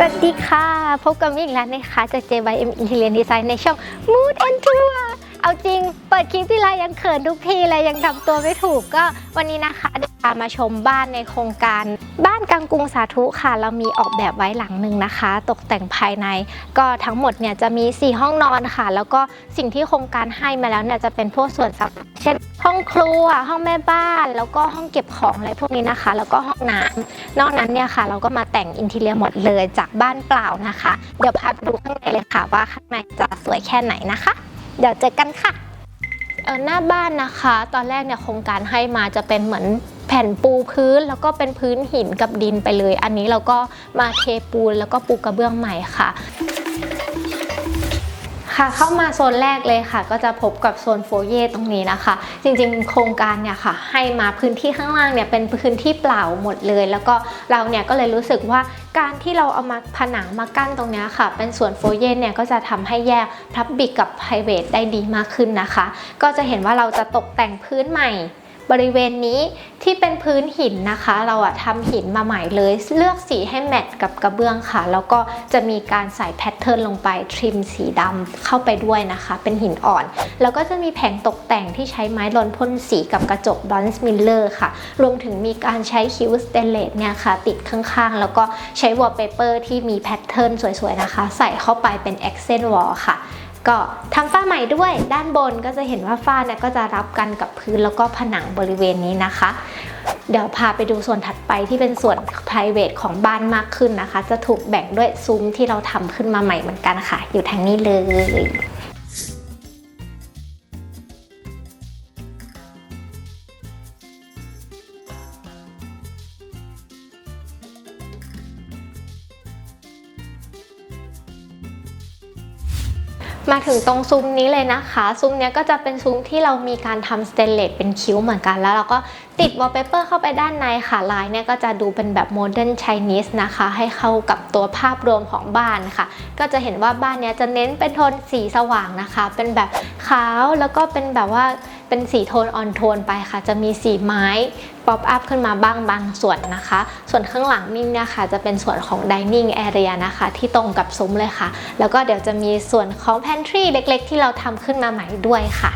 สวัสดีค่ะ พบกับมิกอีกแล้วนะคะ จาก JYM Interior Design ในช่อง Mood on Tour เอาจริง เปิดคลิปที่ไรยังเขินทุกทีเลยยังทำตัวไม่ถูกก็วันนี้นะคะามาชมบ้านในโครงการ บ้านกลางกุงสาธุค่ะ เรามีออกแบบไว้หลังหนึ่งนะคะ ตกแต่งภายใน ก็ทั้งหมดเนี่ยจะมี 4 ห้องนอนค่ะ แล้วก็สิ่งที่โครงการให้มาแล้วเนี่ยจะเป็นพวกส่วนสับเช่น ห้องครัว ห้องแม่บ้าน แล้วก็ห้องเก็บของอะไรพวกนี้นะคะ แล้วก็ห้องน้ำนอกนั้นเนี่ยค่ะ เราก็มาแต่งอินทีเรียหมดเลยจากบ้านเปล่านะคะ เดี๋ยวพาไปดูข้างในเลยค่ะว่าข้างในจะสวยแค่ไหนนะคะ เดี๋ยวเจอกันค่ะหน้าบ้านนะคะ ตอนแรกเนี่ยโครงการให้มาจะเป็นเหมือน แผ่นปูพื้นแล้วก็เป็นพื้นหินกับดินไปเลย อันนี้เราก็มาเทปูนแล้วก็ปูกระเบื้องใหม่ค่ะค่ะเข้ามาโซนแรกเลยค่ะ ก็จะพบกับโซนโฟเย่ตรงนี้นะคะ จริงๆ โครงการเนี่ยค่ะ ให้มาพื้นที่ข้างล่างเนี่ยเป็นพื้นที่เปล่าหมดเลย แล้วก็เราเนี่ยก็เลยรู้สึกว่าการที่เราเอามาผนังมากั้นตรงนี้ค่ะ เป็นส่วนโฟเย่เนี่ยก็จะทำให้แยกพับบิกกับไพรเวทได้ดีมากขึ้นนะคะ ก็จะเห็นว่าเราจะตกแต่งพื้นใหม่ บริเวณนี้ที่เป็นพื้นหินนะคะ เราอะทำหินมาใหม่เลย เลือกสีให้แมทกับกระเบื้องค่ะ แล้วก็จะมีการใส่แพทเทิร์นลงไปทริมสีดำเข้าไปด้วยนะคะ เป็นหินอ่อน แล้วก็จะมีแผงตกแต่งที่ใช้ไม้ลนพ่นสีกับกระจกบอนส์มิลเลอร์ค่ะ รวมถึงมีการใช้คิวสเตนเลสเนี่ยค่ะ ติดข้างๆ แล้วก็ใช้วอลเปเปอร์ที่มีแพทเทิร์นสวยๆนะคะ ใส่เข้าไปเป็น accent wall ค่ะ ก็ทำฝ้าใหม่ด้วยด้านบนก็จะเห็นว่าฝ้าเนี่ยก็จะรับกันกับพื้นแล้วก็ผนังบริเวณนี้นะคะ เดี๋ยวพาไปดูส่วนถัดไปที่เป็นส่วน private ของบ้านมากขึ้นนะคะ จะถูกแบ่งด้วยซุ้มที่เราทำขึ้นมาใหม่เหมือนกันค่ะ อยู่ทางนี้เลย มาถึงตรงซุ้มนี้เลยนะคะซุ้มเนี้ยก็จะเป็นซุ้มที่เรามีการทำสเตนเลสเป็นคิ้วเหมือนกัน แล้วเราก็ติดวอลเปเปอร์เข้าไปด้านในค่ะลายเนี่ยก็จะดูเป็นแบบโมเดิร์นไชนีสนะคะ ให้เข้ากับตัวภาพรวมของบ้านค่ะ ก็จะเห็นว่าบ้านเนี้ยจะเน้นเป็นโทนสีสว่างนะคะ เป็นแบบขาวแล้วก็เป็นแบบว่า เป็นสีโทนออนโทนไปค่ะ จะมีสีไม้ป๊อปอัพขึ้นมาบ้างบางส่วนนะคะ ส่วนข้างหลังนี่เนี่ยค่ะจะเป็นส่วนของ dining area นะคะ ที่ตรงกับซุ้มเลยค่ะ แล้วก็เดี๋ยวจะมีส่วนของ pantry เล็กๆ ที่เราทำขึ้นมาใหม่ด้วยค่ะ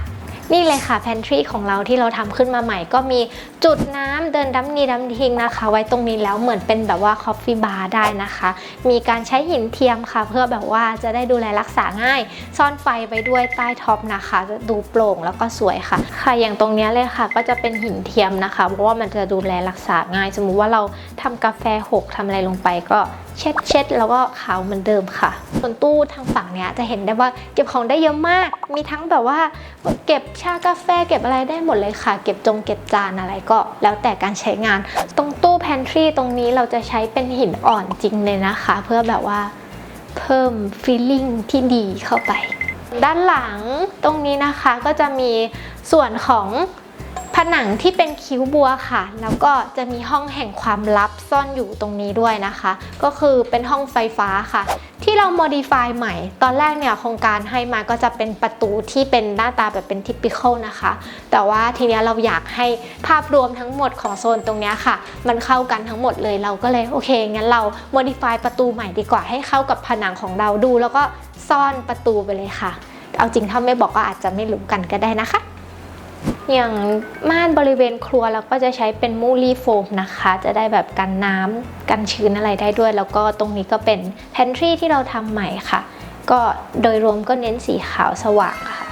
นี่เลยค่ะ pantry ของเราที่เราทำขึ้นมาใหม่ ก็มีจุดน้ำเดินดัมนีดัมทิ้งนะคะ ไว้ตรงนี้แล้วเหมือนเป็นแบบว่า coffee bar ได้นะคะ มีการใช้หินเทียมค่ะ เพื่อแบบว่าจะได้ดูแลรักษาง่าย ซ่อนไฟไว้ด้วยใต้ท็อปนะคะจะดูโปร่งแล้วก็สวยค่ะ ค่ะอย่างตรงนี้เลยค่ะ ก็จะเป็นหินเทียมนะคะ เพราะว่ามันจะดูแลรักษาง่าย สมมุติว่าเราทำกาแฟหกทำอะไรลงไปก็เช็ดเช็ดแล้วก็ขาวเหมือนเดิมค่ะ ส่วนตู้ทางฝั่งเนี้ยจะเห็นได้ว่าเก็บของได้เยอะมาก มีทั้งแบบว่าเก็บชากาแฟเก็บอะไรได้หมดเลยค่ะ เก็บจงเก็บจานอะไรก็ แล้วแต่การใช้งาน ตรงตู้แพนทรีตรงนี้เราจะใช้เป็นหินอ่อนจริงเลยนะคะ เพื่อแบบว่าเพิ่มฟีลลิ่งที่ดีเข้าไป ด้านหลังตรงนี้นะคะก็จะมีส่วนของ ผนังที่เป็นคิ้วบัวค่ะ แล้วก็จะมีห้องแห่งความลับซ่อนอยู่ตรงนี้ด้วยนะคะ ก็คือเป็นห้องไฟฟ้าค่ะ ที่เรา modify ใหม่ ตอนแรกเนี่ยโครงการให้มาก็จะเป็นประตูที่เป็นหน้าตาแบบเป็น typical นะคะ แต่ว่าทีนี้เราอยากให้ภาพรวมทั้งหมดของโซนตรงนี้ค่ะ มันเข้ากันทั้งหมดเลยเราก็เลยโอเคงั้นเรา modify ประตูใหม่ดีกว่าให้เข้ากับผนังของเราดู แล้วก็ซ่อนประตูไปเลยค่ะ เอาจริงถ้าไม่บอกก็อาจจะไม่รู้กันก็ได้นะคะ อย่างม่านบริเวณครัวเราก็จะใช้เป็นมูลี่โฟมนะคะ จะได้แบบกันน้ำกันชื้นอะไรได้ด้วย แล้วก็ตรงนี้ก็เป็นแพนทรีที่เราทำใหม่ค่ะ ก็โดยรวมก็เน้นสีขาวสว่างค่ะ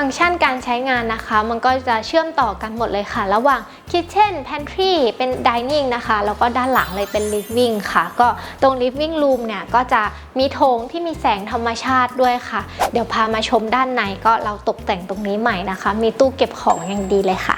ฟังก์ชันการใช้งานนะคะ มันก็จะเชื่อมต่อกันหมดเลยค่ะ ระหว่าง Kitchen Pantry เป็น Dining นะคะ แล้วก็ด้านหลังเลยเป็น Living ค่ะ ก็ตรง Living Room เนี่ย ก็จะมีโถงที่มีแสงธรรมชาติด้วยค่ะ เดี๋ยวพามาชมด้านในก็เราตกแต่งตรงนี้ใหม่นะคะ มีตู้เก็บของอย่างดีเลยค่ะ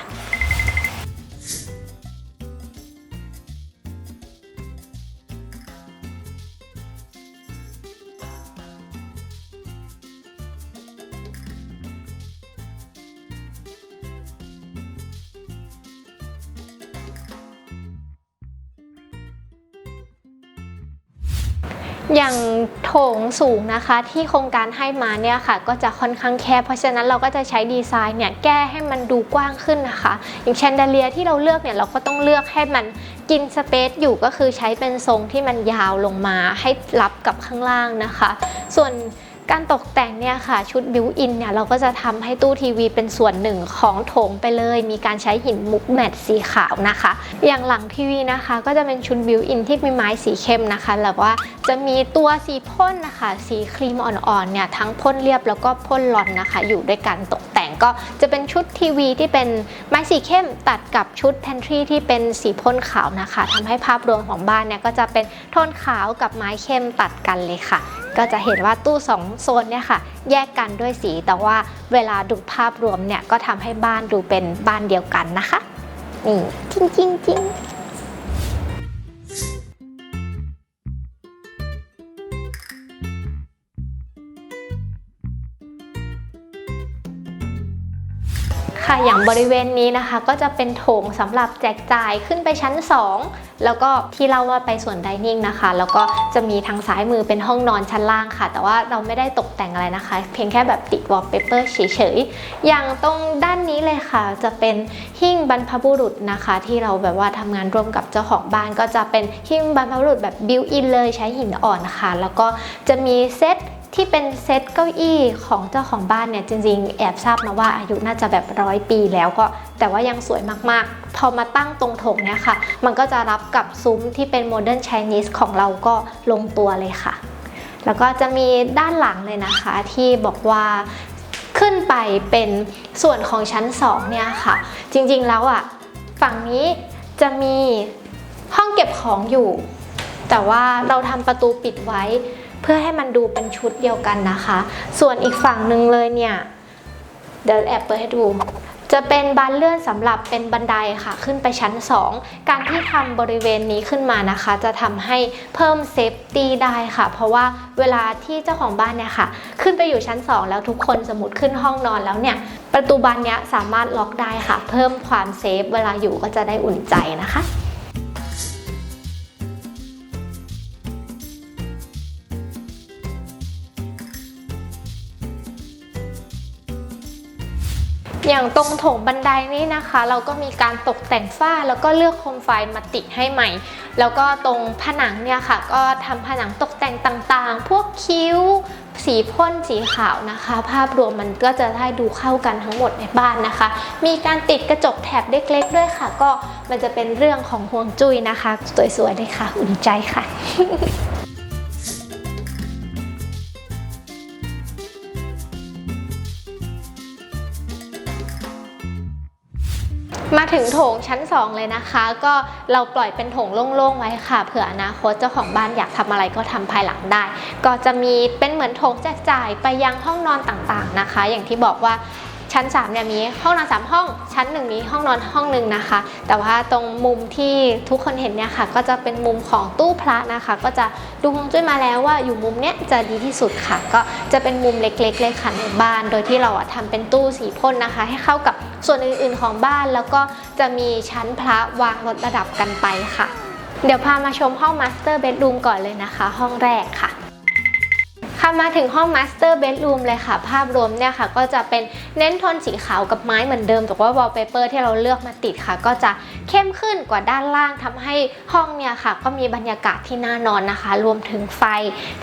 สูงนะคะ ที่โครงการให้มาเนี่ยค่ะ ก็จะค่อนข้างแคบเพราะฉะนั้นเราก็จะใช้ดีไซน์เนี่ยแก้ให้มันดูกว้างขึ้นนะคะ อย่างแชนเดเลียที่เราเลือกเนี่ยเราก็ต้องเลือกให้มันกินสเปซอยู่ก็คือใช้เป็นทรงที่มันยาวลงมาให้รับกับข้างล่างนะคะ ส่วน การตกแต่งเนี่ยค่ะชุดบิวอินเนี่ยเราก็จะทำให้ตู้ทีวีเป็นส่วนหนึ่งของโถงไปเลย มีการใช้หินมุกแมทสีขาวนะคะ อย่างหลังทีวีนะคะก็จะเป็นชุดบิวอินที่มีไม้สีเข้มนะคะแล้วว่าจะมีตัวสีพ่นนะคะสีครีมอ่อนๆเนี่ยทั้งพ่นเรียบแล้วก็พ่นหลอนนะคะ อยู่ด้วยกันตกแต่งก็จะเป็นชุดทีวีที่เป็นไม้สีเข้มตัดกับชุดแพนทรีที่เป็นสีพ่นขาวนะคะทำให้ภาพรวมของบ้านเนี่ยก็จะเป็นโทนขาวกับไม้เข้มตัดกันเลยค่ะก็จะเห็นว่าตู้สองโซนเนี่ยค่ะ แยกกันด้วยสี แต่ว่าเวลาดูภาพรวมเนี่ยก็ทำให้บ้านดูเป็นบ้านเดียวกันนะคะ นี่ จริงจริงจริง ค่ะอย่างบริเวณนี้นะคะก็จะเป็นโถงสำหรับแจกจ่ายขึ้นไปชั้น 2 แล้วก็ที่เล่าว่าไปส่วนไดนิ่งนะคะ แล้วก็จะมีทางซ้ายมือเป็นห้องนอนชั้นล่างค่ะ แต่ว่าเราไม่ได้ตกแต่งอะไรนะคะ เพียงแค่แบบติดวอลเปเปอร์เฉยๆ อย่างตรงด้านนี้เลยค่ะ จะเป็นหิ้งบรรพบุรุษนะคะ ที่เราแบบว่าทำงานร่วมกับเจ้าของบ้านก็จะเป็นหิ้งบรรพบุรุษแบบบิวอินเลยใช้หินอ่อนค่ะ แล้วก็จะมีเซต ที่เป็นเซตเก้าอี้ของเจ้าของบ้านเนี่ยจริงๆ แอบทราบมาว่าอายุน่าจะแบบร้อยปีแล้วก็ แต่ว่ายังสวยมากๆ พอมาตั้งตรงโถงเนี่ยค่ะ มันก็จะรับกับซุ้มที่เป็นโมเดิร์น i ช e s e ของเราก็ลงตัวเลยค่ะ แล้วก็จะมีด้านหลังเลยนะคะที่บอกว่าขึ้นไปเป็นส่วนของชั้น 2 เนี่ยค่ะ จริงๆแล้วอะฝั่งนี้จะมีห้องเก็บของอยู่ แต่ว่าเราทำประตูปิดไว้ เพื่อให้มันดูเป็นชุดเดียวกันนะคะ ส่วนอีกฝั่งหนึ่งเลยเนี่ย เดี๋ยวแอบเปิดให้ดู จะเป็นบานเลื่อนสำหรับเป็นบันไดค่ะ ขึ้นไปชั้น 2 การที่ทำบริเวณนี้ขึ้นมานะคะ จะทำให้เพิ่มเซฟตี้ได้ค่ะ เพราะว่าเวลาที่เจ้าของบ้านเนี่ยค่ะ ขึ้นไปอยู่ชั้น 2 แล้วทุกคนสมมติขึ้นห้องนอนแล้วเนี่ย ประตูบานเนี้ยสามารถล็อกได้ค่ะ เพิ่มความเซฟเวลาอยู่ก็จะได้อุ่นใจนะคะ อย่างตรงโถงบันไดนี้นะคะ เราก็มีการตกแต่งฝ้าแล้วก็เลือกโคมไฟมาติดให้ใหม่ แล้วก็ตรงผนังเนี่ยค่ะ ก็ทำผนังตกแต่งต่างๆ พวกคิ้ว สีพ่นสีขาวนะคะ ภาพรวมมันก็จะได้ดูเข้ากันทั้งหมดในบ้านนะคะ มีการติดกระจกแถบเล็กๆ ด้วยค่ะ ก็มันจะเป็นเรื่องของห่วงจุ้ยนะคะ สวยๆเลยค่ะ อุ่นใจค่ะ มาถึงโถงชั้น 2 เลยนะคะ ก็เราปล่อยเป็นโถงโล่งๆไว้ค่ะ เผื่ออนาคตเจ้าของบ้านอยากทำอะไรก็ทำภายหลังได้ ก็จะมีเป็นเหมือนโถงแจกจ่ายไปยังห้องนอนต่างๆนะคะ อย่างที่บอกว่า ชั้น3เนี่ยมีห้องนอน3ห้อง ชั้น 1 มีห้องนอนห้องหนึ่งนะคะ แต่ว่าตรงมุมที่ทุกคนเห็นเนี่ยค่ะ ก็จะเป็นมุมของตู้พระนะคะ ก็จะดูฮวงจุ้ยมาแล้วว่าอยู่มุมเนี้ยจะดีที่สุดค่ะ ก็จะเป็นมุมเล็กๆเลยค่ะในบ้าน โดยที่เราอะทำเป็นตู้สีพ่นนะคะ ให้เข้ากับส่วนอื่นๆของบ้าน แล้วก็จะมีชั้นพระวางลดระดับกันไปค่ะ เดี๋ยวพามาชมห้องมาสเตอร์เบดรูมก่อนเลยนะคะ ห้องแรกค่ะ ค่ะมาถึงห้อง Master Bedroom เลยค่ะ ภาพรวมเนี่ยค่ะ ก็จะเป็นเน้นโทนสีขาวกับไม้เหมือนเดิม แต่ว่า wallpaper ที่เราเลือกมาติดค่ะ ก็จะเข้มขึ้นกว่าด้านล่างทำให้ห้องเนี่ยค่ะ ก็มีบรรยากาศที่น่านอนนะคะ รวมถึงไฟ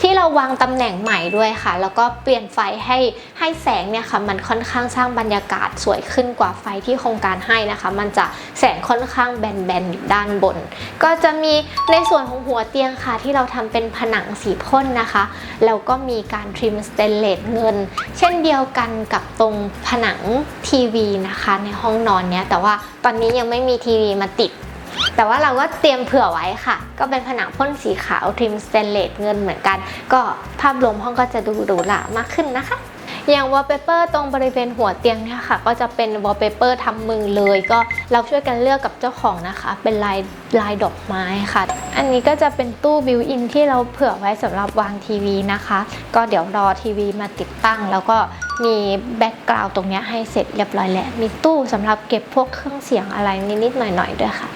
ที่เราวางตำแหน่งใหม่ด้วยค่ะ แล้วก็เปลี่ยนไฟให้ให้แสงเนี่ยค่ะ มันค่อนข้างสร้างบรรยากาศสวยขึ้นกว่าไฟที่โครงการให้นะคะ มันจะแสงค่อนข้างแบนๆอยู่ด้านบน ก็จะมีในส่วนของหัวเตียงค่ะ ที่เราทำเป็นผนังสีพ่นนะคะแล้วก็มีีการทริมสเตนเลสเงิน เช่นเดียวกันกับตรงผนังทีวีนะคะในห้องนอนเนี้ยแต่ว่าตอนนี้ยังไม่มีทีวีมาติด แต่ว่าเราก็เตรียมเผื่อไว้ค่ะ ก็เป็นผนังพ่นสีขาวทริมสเตนเลสเงินเหมือนกัน ก็ภาพรวมห้องก็จะดูหรูหรามากขึ้นนะคะ อย่างวอลเปเปอร์ตรงบริเวณหัวเตียงเนี่ยค่ะก็จะเป็นวอลเปเปอร์ทำมือเลย ก็เราช่วยกันเลือกกับเจ้าของนะคะ เป็นลายลายดอกไม้ค่ะ อันนี้ก็จะเป็นตู้บิวอินที่เราเผื่อไว้สำหรับวางทีวีนะคะ ก็เดี๋ยวรอทีวีมาติดตั้ง แล้วก็มีแบ็กกราวด์ตรงนี้ให้เสร็จเรียบร้อยแล้วมีตู้สำหรับเก็บพวกเครื่องเสียงอะไรนิดๆหน่อยๆด้วยค่ะ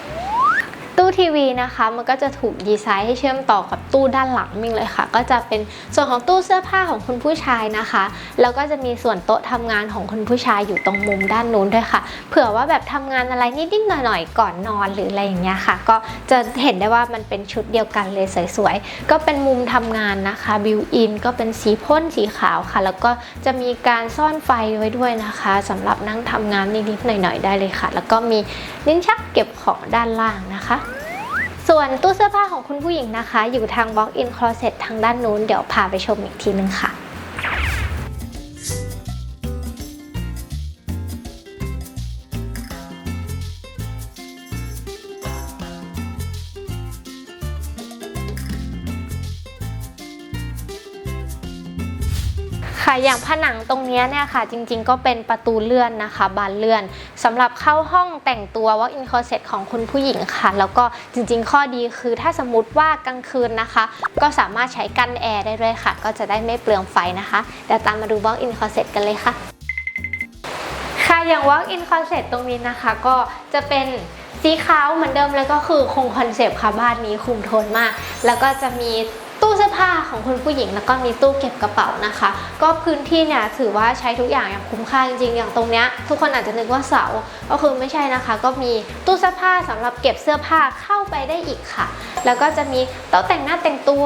ตู้ทีวีนะคะมันก็จะถูกดีไซน์ให้เชื่อมต่อกับตู้ด้านหลังมิ่งเลยค่ะ ก็จะเป็นส่วนของตู้เสื้อผ้าของคุณผู้ชายนะคะ แล้วก็จะมีส่วนโต๊ะทำงานของคุณผู้ชายอยู่ตรงมุมด้านนู้นด้วยค่ะ เผื่อว่าแบบทำงานอะไรนิดๆหน่อยๆก่อนนอนหรืออะไรอย่างเงี้ยค่ะ ก็จะเห็นได้ว่ามันเป็นชุดเดียวกันเลยสวยๆก็เป็นมุมทำงานนะคะบิวอินก็เป็นสีพ่นสีขาวค่ะ แล้วก็จะมีการซ่อนไฟไว้ด้วยนะคะสำหรับนั่งทำงานนิดๆหน่อยๆได้เลยค่ะ แล้วก็มีลิ้นชักเก็บของด้านล่างนะคะ ส่วนตู้เสื้อผ้าของคุณผู้หญิงนะคะ อยู่ทาง Walk in Closet ทางด้านนู้น เดี๋ยวพาไปชมอีกทีนึงค่ะ ค่ะอย่างผนังตรงนี้เนี่ยค่ะ จริงๆก็เป็นประตูเลื่อนนะคะ บานเลื่อนสำหรับเข้าห้องแต่งตัว walk in closet ของคุณผู้หญิงค่ะ แล้วก็จริงๆ ข้อดีคือถ้าสมมติว่ากลางคืนนะคะ ก็สามารถใช้กันแอร์ได้ด้วยค่ะ ก็จะได้ไม่เปลืองไฟนะคะเดี๋ยวตามมาดู walk in closet กันเลยค่ะ ค่ะอย่าง walk in closet ตตรงนี้นะคะ ก็จะเป็นสีขาวเหมือนเดิมเลยก็คือคงคอนเซปต์ค่ะบ้านนี้คุมโทนมาก แล้วก็จะมี ตู้เสื้อผ้าของคุณผู้หญิงแล้วก็มีตู้เก็บกระเป๋านะคะ ก็พื้นที่เนี่ยถือว่าใช้ทุกอย่างอย่างคุ้มค่าจริงๆ อย่างตรงเนี้ยทุกคนอาจจะนึกว่าเสา ก็คือไม่ใช่นะคะ ก็มีตู้เสื้อผ้าสำหรับเก็บเสื้อผ้าเข้าไปได้อีกค่ะ แล้วก็จะมีโต๊ะแต่งหน้าแต่งตัว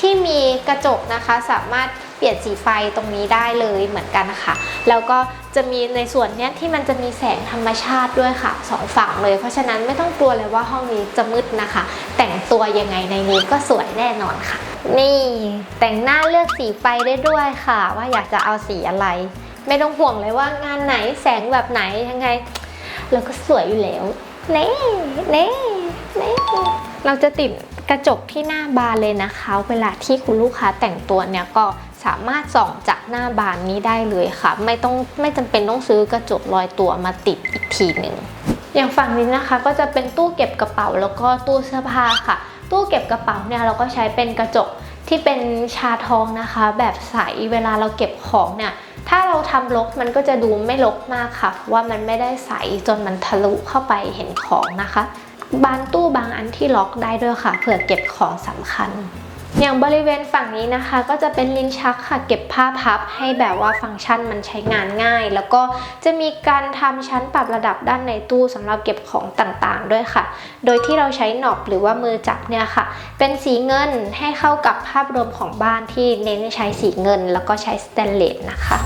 ที่มีกระจกนะคะสามารถ ปลี่ยนสีไฟตรงนี้ได้เลยเหมือนกันนะคะแล้วก็จะมีในส่วนเนี้ยที่มันจะมีแสงธรรมชาติด้วยค่ะสองฝั่งเลย เพราะฉะนั้นไม่ต้องกลัวเลยว่าห้องนี้จะมืดนะคะ แต่งตัวยังไงในนี้ก็สวยแน่นอนค่ะ นี่แต่งหน้าเลือกสีไฟได้ด้วยค่ะ ว่าอยากจะเอาสีอะไร ไม่ต้องห่วงเลยว่างานไหนแสงแบบไหนยังไงเราก็สวยอยู่แล้วเน่เน่เน่เราจะติดกระจกที่หน้าบานเลยนะคะ เวลาที่คุณลูกค้าแต่งตัวเนี่ยก็ สามารถส่องจากหน้าบานนี้ได้เลยค่ะ ไม่ต้องไม่จำเป็นต้องซื้อกระจกลอยตัวมาติดอีกทีหนึ่งอย่างฝั่งนี้นะคะก็จะเป็นตู้เก็บกระเป๋าแล้วก็ตู้เสื้อผ้าค่ะ ตู้เก็บกระเป๋าเนี่ยเราก็ใช้เป็นกระจกที่เป็นชาทองนะคะ แบบใสเวลาเราเก็บของเนี่ยถ้าเราทำลกมันก็จะดูไม่ลกมากค่ะ เพราะว่ามันไม่ได้ใสจนมันทะลุเข้าไปเห็นของนะคะ บานตู้บางอันที่ล็อกได้ด้วยค่ะเผื่อเก็บของสำคัญ อย่างบริเวณฝั่งนี้นะคะ ก็จะเป็นลิ้นชักค่ะเก็บผ้าพับให้แบบว่าฟังก์ชันมันใช้งานง่าย แล้วก็จะมีการทำชั้นปรับระดับด้านในตู้สำหรับเก็บของต่างๆ ด้วยค่ะ โดยที่เราใช้หนอบหรือว่ามือจับเนี่ยค่ะ เป็นสีเงินให้เข้ากับภาพรวมของบ้านที่เน้นใช้สีเงิน แล้วก็ใช้สแตนเลสนะคะ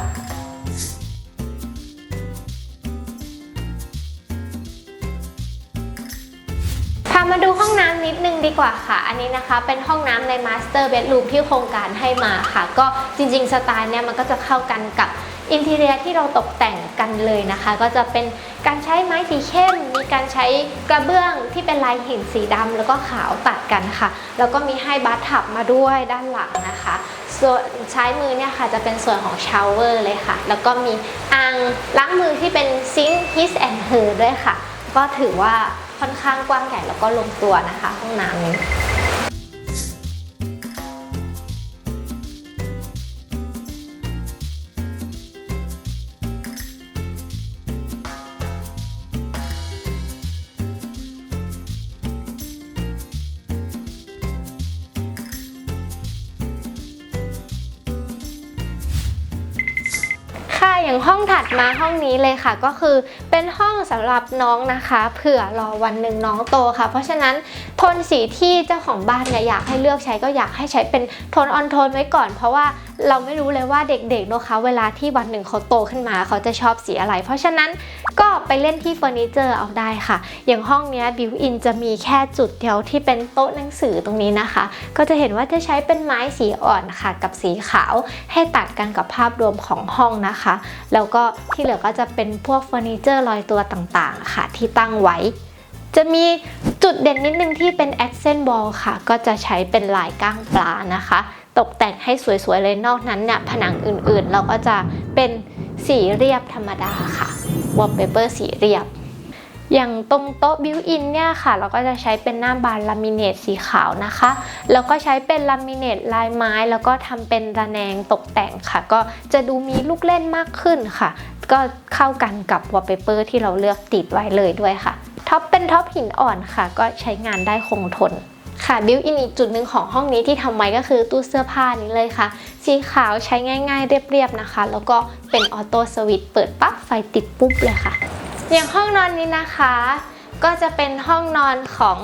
มาดูห้องน้ำนิดนึงดีกว่าค่ะ อันนี้นะคะเป็นห้องน้ำใน Master Bedroom ที่โครงการให้มาค่ะ ก็จริงๆ สไตล์เนี่ยมันก็จะเข้ากันกับอินทีเรียที่เราตกแต่งกันเลยนะคะ ก็จะเป็นการใช้ไม้สีเข้ม มีการใช้กระเบื้องที่เป็นลายหินสีดำแล้วก็ขาวตัดกันค่ะ แล้วก็มีให้บัตทับมาด้วยด้านหลังนะคะ ส่วนซ้ายมือเนี่ยค่ะจะเป็นส่วนของชาวเวอร์เลยค่ะ แล้วก็มีอ่างล้างมือที่เป็นซิงค์ his and her ด้วยค่ะ ก็ถือว่า ค่อนข้างกว้างใหญ่แล้วก็ลงตัวนะคะ ห้องน้ำนี้ อย่างห้องถัดมาห้องนี้เลยค่ะ ก็คือเป็นห้องสำหรับน้องนะคะ เผื่อรอวันหนึ่งน้องโตค่ะ เพราะฉะนั้น นสีที่เจ้าของบ้านเนี่ยอยากให้เลือกใช้ก็อยากให้ใช้เป็นโทนออนโทนไว้ก่อน เพราะว่าเราไม่รู้เลยว่าเด็กๆนะคะเวลาที่วันหนึ่งเขาโตขึ้นมาเขาจะชอบสีอะไร เพราะฉะนั้นก็ไปเล่นที่เฟอร์นิเจอร์เอาได้ค่ะ อย่างห้องนี้บิวอินจะมีแค่จุดเดียวที่เป็นโต๊ะหนังสือตรงนี้นะคะ ก็จะเห็นว่าจะใช้เป็นไม้สีอ่อนค่ะ กับสีขาวให้ตัดกันกับภาพรวมของห้องนะคะ แล้วก็ที่เหลือก็จะเป็นพวกเฟอร์นิเจอร์ลอยตัวต่างๆ ค่ะที่ตั้งไว้ จะมีจุดเด่นนิดนึงที่เป็น accent ball ค่ะ ก็จะใช้เป็นลายก้างปลานะคะ ตกแต่งให้สวยๆเลยนอกนั้นเนี่ยผนังอื่นๆ เราก็จะเป็นสีเรียบธรรมดาค่ะ wallpaper สีเรียบ อย่างตรงโต๊ะบิวอินเนี่ยค่ะ เราก็จะใช้เป็นหน้าบานลามิเนตสีขาวนะคะ แล้วก็ใช้เป็นลามิเนตลายไม้ แล้วก็ทำเป็นระแนงตกแต่งค่ะ ก็จะดูมีลูกเล่นมากขึ้นค่ะ ก็เข้ากันกับวอลเปเปอร์ที่เราเลือกติดไว้เลยด้วยค่ะ ท็อปเป็นท็อปหินอ่อนค่ะ ก็ใช้งานได้คงทนค่ะบิวอินอีกจุดหนึ่งของห้องนี้ที่ทำไว้ก็คือตู้เสื้อผ้านี้เลยค่ะ สีขาวใช้ง่ายๆ เรียบๆนะคะ แล้วก็เป็นออโต้สวิตช์เปิดปั๊บไฟติดปุ๊บเลยค่ะ อย่างห้องนอนนี้นะคะ ก็จะเป็นห้องนอนของ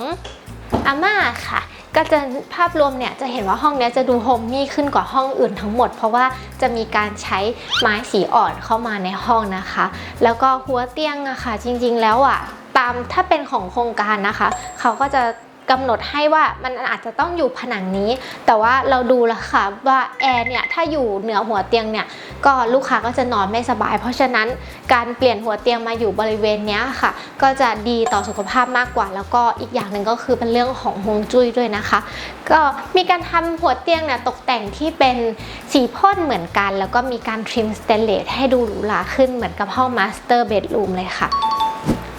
อาม่าค่ะ ก็จะภาพรวมเนี่ยจะเห็นว่าห้องนี้จะดูโฮมมี่ขึ้นกว่าห้องอื่นทั้งหมด เพราะว่าจะมีการใช้ไม้สีอ่อนเข้ามาในห้องนะคะ แล้วก็หัวเตียงอะค่ะ จริงๆแล้วอะ ตามถ้าเป็นของโครงการนะคะ เขาก็จะกำหนดให้ว่ามันอาจจะต้องอยู่ผนังนี้ แต่ว่าเราดูแล้วค่ะว่าแอร์เนี่ยถ้าอยู่เหนือหัวเตียงเนี่ยก็ลูกค้าก็จะนอนไม่สบาย เพราะฉะนั้นการเปลี่ยนหัวเตียงมาอยู่บริเวณนี้ค่ะ ก็จะดีต่อสุขภาพมากกว่า แล้วก็อีกอย่างหนึ่งก็คือเป็นเรื่องของฮวงจุ้ยด้วยนะคะ ก็มีการทำหัวเตียงเนี่ยตกแต่งที่เป็นสีพ่นเหมือนกัน แล้วก็มีการทริมสเตนเลสให้ดูหรูหราขึ้นเหมือนกับห้องมาสเตอร์เบดรูมเลยค่ะ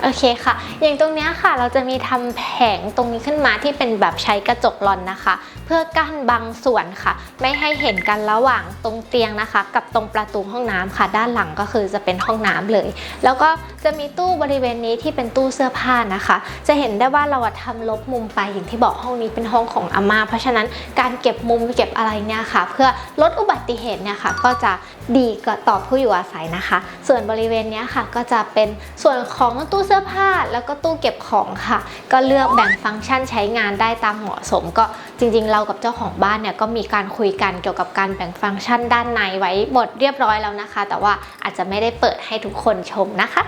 โอเคค่ะ อย่างตรงนี้ค่ะเราจะมีทำแผงตรงนี้ขึ้นมาที่เป็นแบบใช้กระจกลอนนะคะ เพื่อกั้นบางส่วนค่ะ ไม่ให้เห็นกันระหว่างตรงเตียงนะคะ กับตรงประตูห้องน้ำค่ะ ด้านหลังก็คือจะเป็นห้องน้ำเลย แล้วก็จะมีตู้บริเวณนี้ที่เป็นตู้เสื้อผ้านะคะ จะเห็นได้ว่าเราอะทำลบมุมไปอย่างที่บอกห้องนี้เป็นห้องของอาม่าเพราะฉะนั้นการเก็บมุมเก็บอะไรเนี่ยค่ะ เพื่อลดอุบัติเหตุเนี่ยค่ะ ก็จะดีกับต่อผู้อยู่อาศัยนะคะ ส่วนบริเวณนี้ค่ะก็จะเป็นส่วนของตู้เสื้อผ้าแล้วก็ตู้เก็บของค่ะ ก็เลือกแบ่งฟังก์ชันใช้งานได้ตามเหมาะสม ก็จริง ๆ เรากับเจ้าของบ้านเนี่ยก็มีการคุยกันเกี่ยวกับการแบ่งฟังก์ชันด้านในไว้หมดเรียบร้อยแล้วนะคะ แต่ว่าอาจจะไม่ได้เปิดให้ทุกคนชมนะคะ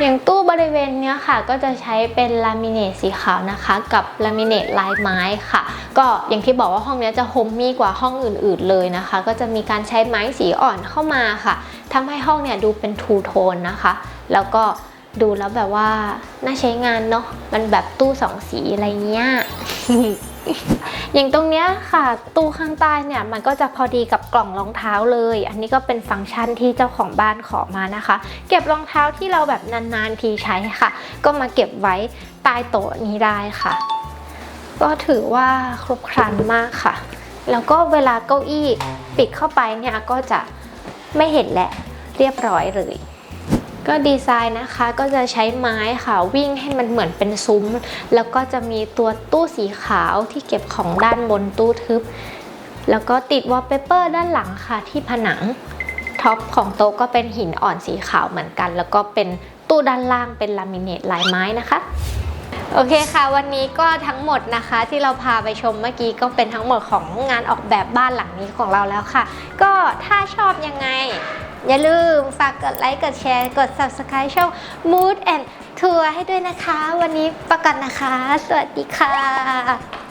อย่างตู้บริเวณเนี้ยค่ะ ก็จะใช้เป็นลามิเนตสีขาวนะคะ กับลามิเนตลายไม้ค่ะ ก็อย่างที่บอกว่าห้องนี้จะโฮมมี่กว่าห้องอื่นๆเลยนะคะ ก็จะมีการใช้ไม้สีอ่อนเข้ามาค่ะทำให้ห้องเนี่ยดูเป็นทูโทนนะคะ แล้วก็ดูแล้วแบบว่าน่าใช้งานเนาะมันแบบตู้สองสีอะไรเงี้ย อย่างตรงเนี้ยค่ะ ตู้ข้างใต้เนี่ยมันก็จะพอดีกับกล่องรองเท้าเลย อันนี้ก็เป็นฟังก์ชันที่เจ้าของบ้านขอมานะคะ เก็บรองเท้าที่เราแบบนานๆทีใช้ค่ะ ก็มาเก็บไว้ใต้โต๊ะนี้ได้ค่ะ ก็ถือว่าครบครันมากค่ะ แล้วก็เวลาเก้าอี้ปิดเข้าไปเนี่ยก็จะไม่เห็นแหละเรียบร้อยเลย ก็ดีไซน์นะคะก็จะใช้ไม้ค่ะวิ่งให้มันเหมือนเป็นซุ้ม แล้วก็จะมีตัวตู้สีขาวที่เก็บของด้านบนตู้ทึบ แล้วก็ติดวอลเปเปอร์ด้านหลังค่ะที่ผนังท็อปของโต๊ะก็เป็นหินอ่อนสีขาวเหมือนกัน แล้วก็เป็นตู้ด้านล่างเป็นลามิเนตลายไม้นะคะโอเคค่ะ วันนี้ก็ทั้งหมดนะคะที่เราพาไปชมเมื่อกี้ก็เป็นทั้งหมดของงานออกแบบบ้านหลังนี้ของเราแล้วค่ะ ก็ถ้าชอบยังไง อย่าลืมฝากกดไลค์กดแชร์ กด subscribe ช่อง Mood and Tour ให้ด้วยนะคะ วันนี้ประกันนะคะ สวัสดีค่ะ